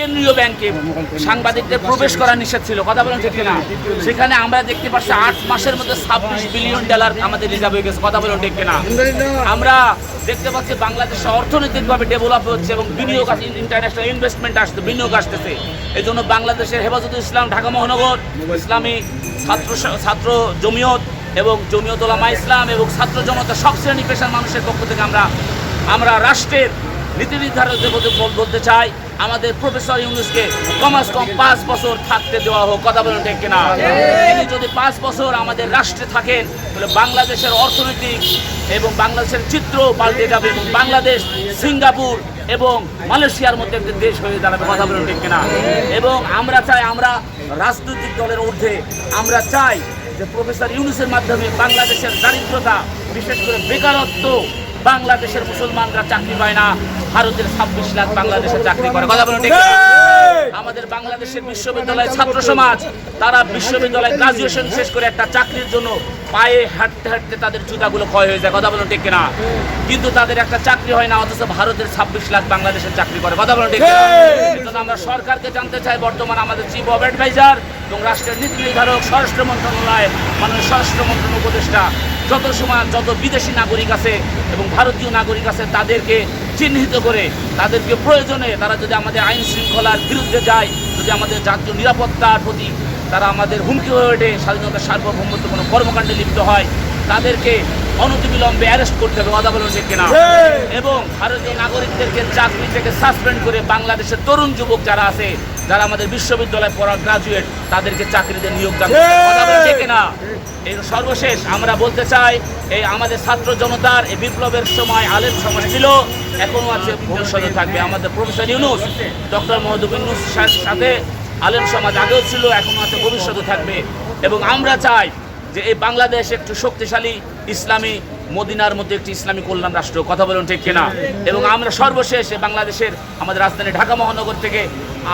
কেন্দ্রীয় ব্যাংকে সাংবাদিকদের প্রবেশ করা নিষেধ ছিল। কথা বলেন ঠিক না সেখানে আমরা দেখতে পাচ্ছি আট মাসের মধ্যে ছাব্বিশ বিলিয়ন ডলার আমাদের রিজার্ভ হয়ে গেছে। কথা বলেন ঠিক না আমরা দেখতে পাচ্ছি বাংলাদেশ অর্থনৈতিকভাবে ডেভেলপ হচ্ছে এবং বিনিয়োগ আসছে ইন্টারন্যাশনাল ইনভেস্টমেন্ট আসছে, বিনিয়োগ আসতেছে। এই জন্য বাংলাদেশের হেফাজতুল ইসলাম, ঢাকা মহানগর, ইসলামী ছাত্র ছাত্র জমিয়ত এবং জমিয়ত ওলামা ইসলাম এবং ছাত্র জনতা, সব শ্রেণি পেশার মানুষের পক্ষ থেকে আমরা আমরা রাষ্ট্রের নীতি নির্ধারকদের বলতে চাই। আমাদের প্রফেসর ইউনুসকে কমাস কম পাঁচ বছর থাকতে দেওয়া হোক, কথা বলেন ঠিক কিনা? তিনি যদি পাঁচ বছর আমাদের রাষ্ট্রে থাকেন, তাহলে বাংলাদেশের অর্থনৈতিক এবং বাংলাদেশের চিত্র পাল্টে যাবে এবং বাংলাদেশ, সিঙ্গাপুর এবং মালয়েশিয়ার মধ্যে একটি দেশ হয়ে দাঁড়াবে, কথা বলেন ঠিক কিনা? এবং আমরা চাই আমরা রাজনৈতিক দলের ঊর্ধ্বে, আমরা চাই যে প্রফেসর ইউনুসের মাধ্যমে বাংলাদেশের দারিদ্রতা, বিশেষ করে বেকারত্ব বাংলাদেশের মুসলমানরা চাকরি পায় না ভারতের ছাব্বিশ লাখ বাংলাদেশে চাকরি করে কথা বলুন? আমাদের বাংলাদেশের বিশ্ববিদ্যালয় ছাত্র সমাজ তারা বিশ্ববিদ্যালয় গ্রাজুয়েশন শেষ করে একটা চাকরির জন্য পায়ে হাঁটতে হাঁটতে তাদের জুতাগুলো ক্ষয় হয়ে যায় কথা বলুন ঠিক না কিন্তু তাদের একটা চাকরি হয় না অথচ ভারতের ছাব্বিশ লাখ বাংলাদেশের চাকরি করে কথা বলুন ঠিক আমরা সরকারকে জানতে চাই বর্তমান আমাদের চিফ অফ অ্যাডভাইজার এবং রাষ্ট্রের নীতি নির্ধারক স্বরাষ্ট্র মন্ত্রণালয় মাননীয় স্বরাষ্ট্র মন্ত্রণালয় উপদেষ্টা যত সময় যত বিদেশি নাগরিক আছে এবং ভারতীয় নাগরিক আছে তাদেরকে চিহ্নিত করে তাদেরকে প্রয়োজনে তারা যদি আমাদের আইন শৃঙ্খলার বিরুদ্ধে যায় যদি আমাদের জাতীয় নিরাপত্তার প্রতি তারা আমাদের হুমকি হয়ে ওঠে স্বাধীনতার সার্বভৌমত্ব কোনো কর্মকাণ্ডে লিপ্ত হয় তাদেরকে অনতিবিলম্বে অ্যারেস্ট করতে হবে অদাবলন ঠিক কিনা? এবং ভারতীয় নাগরিকদেরকে চাকরি থেকে সাসপেন্ড করে বাংলাদেশের তরুণ যুবক যারা আছে, যারা আমাদের বিশ্ববিদ্যালয়ে পড়া গ্রাজুয়েট তাদেরকে চাকরিতে নিয়োগ দান কিনা? এই সর্বশেষ আমরা বলতে চাই, এই আমাদের ছাত্র জনতার এই বিপ্লবের সময় আলেম সমাজ ছিল, এখনও আছে, ভবিষ্যতে থাকবে। আমাদের প্রফেসর ইউনুস, ডক্টর মহদুব ইউনুস সাথে আলেম সমাজ আগেও ছিল, এখনও আছে, ভবিষ্যতে থাকবে। এবং আমরা চাই যে এই বাংলাদেশ একটু শক্তিশালী, ইসলামী মদিনার মধ্যে একটি ইসলামী কল্যাণ রাষ্ট্র, কথা বলুন ঠিক কিনা এবং আমরা সর্বশেষ বাংলাদেশের আমাদের রাজধানী ঢাকা মহানগর থেকে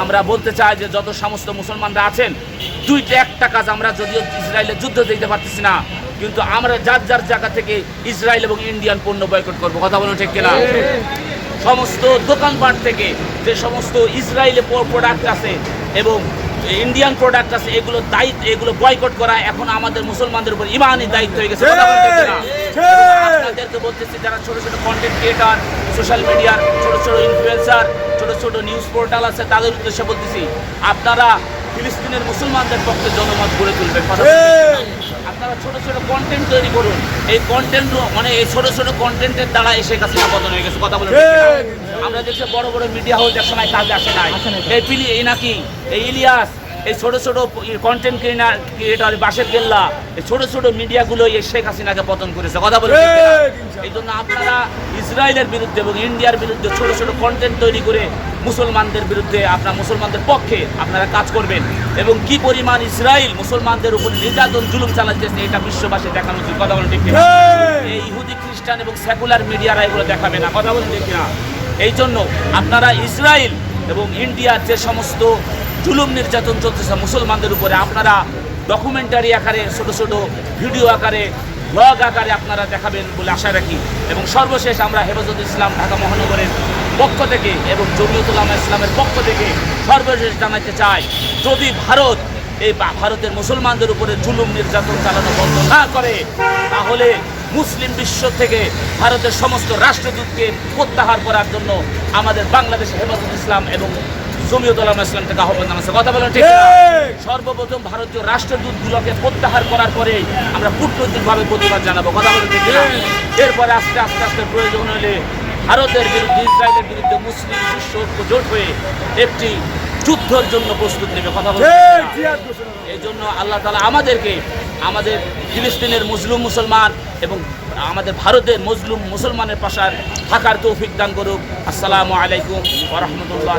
আমরা বলতে চাই যে যত সমস্ত মুসলমানরা আছেন, দুইটা একটা কাজ আমরা যদিও ইসরায়েলের যুদ্ধ দিতে পারতেছি না, কিন্তু আমরা যার যার জায়গা থেকে ইসরায়েল এবং ইন্ডিয়ান পণ্য বয়কট করব, কথা বলুন ঠিক কিনা সমস্ত দোকানপাট থেকে যে সমস্ত ইসরায়েলে প্রোডাক্ট আছে এবং ইন্ডিয়ান প্রোডাক্ট আছে, এগুলো দায়িত্ব এগুলো বয়কট করা এখন আমাদের মুসলমানদের উপর ইমানই দায়িত্ব হয়ে গেছে? আপনাদেরকে বলতেছি যারা ছোট ছোট কন্টেন্ট ক্রিয়েটার সোশ্যাল মিডিয়ার ছোট ছোট ইনফ্লুয়েন্সার ছোট ছোট নিউজ পোর্টাল আছে তাদের উদ্দেশ্যে বলতেছি আপনারা ফিলিস্তিনের মুসলমানদের পক্ষে জনমত গড়ে তুলবেন। আপনারা ছোট ছোট কন্টেন্ট তৈরি করুন। এই কন্টেন্ট মানে এই ছোট ছোট কন্টেন্টের দ্বারা এসে কাছে পতন হয়ে গেছে। কথা বলে আমরা দেখছি বড় বড় মিডিয়া হাউস এক সময় কাজে আসে নাই। এই পিলি এই নাকি? এই ইলিয়াস এই ছোট ছোট কন্টেন্ট ক্রিয়েটার বাসের কেল্লা এই ছোট ছোট মিডিয়াগুলো এই শেখ হাসিনাকে পতন করেছে। কথা বলে এই জন্য আপনারা ইসরায়েলের বিরুদ্ধে এবং ইন্ডিয়ার বিরুদ্ধে ছোট ছোট কন্টেন্ট তৈরি করে মুসলমানদের বিরুদ্ধে আপনার মুসলমানদের পক্ষে আপনারা কাজ করবেন। এবং কি পরিমাণ ইসরায়েল মুসলমানদের উপর নির্যাতন জুলুম চালাচ্ছে এটা বিশ্ববাসী দেখানো উচিত। কথা বলেন ঠিক। এই ইহুদি খ্রিস্টান এবং সেকুলার মিডিয়ারা এগুলো দেখাবে না। কথা বলেন ঠিক কিনা? এই জন্য আপনারা ইসরায়েল এবং ইন্ডিয়ার যে সমস্ত জুলুম নির্যাতন চলতেছে মুসলমানদের উপরে। আপনারা ডকুমেন্টারি আকারে, ছোট ছোট ভিডিও আকারে ব্লগ আকারে আপনারা দেখাবেন বলে আশা রাখি। এবং সর্বশেষ আমরা হেফাজত ইসলাম ঢাকা মহানগরের পক্ষ থেকে এবং জমিয়তুল্লামা ইসলামের পক্ষ থেকে সর্বশেষ জানাতে চাই, যদি ভারত, এই ভারতের মুসলমানদের উপরে জুলুম নির্যাতন চালানো বন্ধ না করে, তাহলে মুসলিম বিশ্ব থেকে ভারতের সমস্ত রাষ্ট্রদূতকে প্রত্যাহার করার জন্য আমাদের বাংলাদেশ হেফাজত ইসলাম এবং জমিয়ত উলামা থেকে আহ্বান জানাচ্ছে। কথা বলেন ঠিক সর্বপ্রথম ভারতীয় রাষ্ট্রদূতগুলোকে প্রত্যাহার করার পরে আমরা কূটনৈতিকভাবে প্রতিবাদ জানাব। কথা বলেন ঠিক এরপরে আস্তে আস্তে আস্তে প্রয়োজন হলে ভারতের বিরুদ্ধে ইসরায়েলের বিরুদ্ধে মুসলিম বিশ্ব জোট হয়ে একটি যুদ্ধের জন্য প্রস্তুত নেবে। কথা না? এই জন্য আল্লাহ তালা আমাদেরকে আমাদের ফিলিস্তিনের মুসলিম মুসলমান এবং আমাদের ভারতের মজলুম মুসলমানের পাশার থাকার তৌফিক দান করুক। আসসালামু আলাইকুম ওরহমতুল্লাহ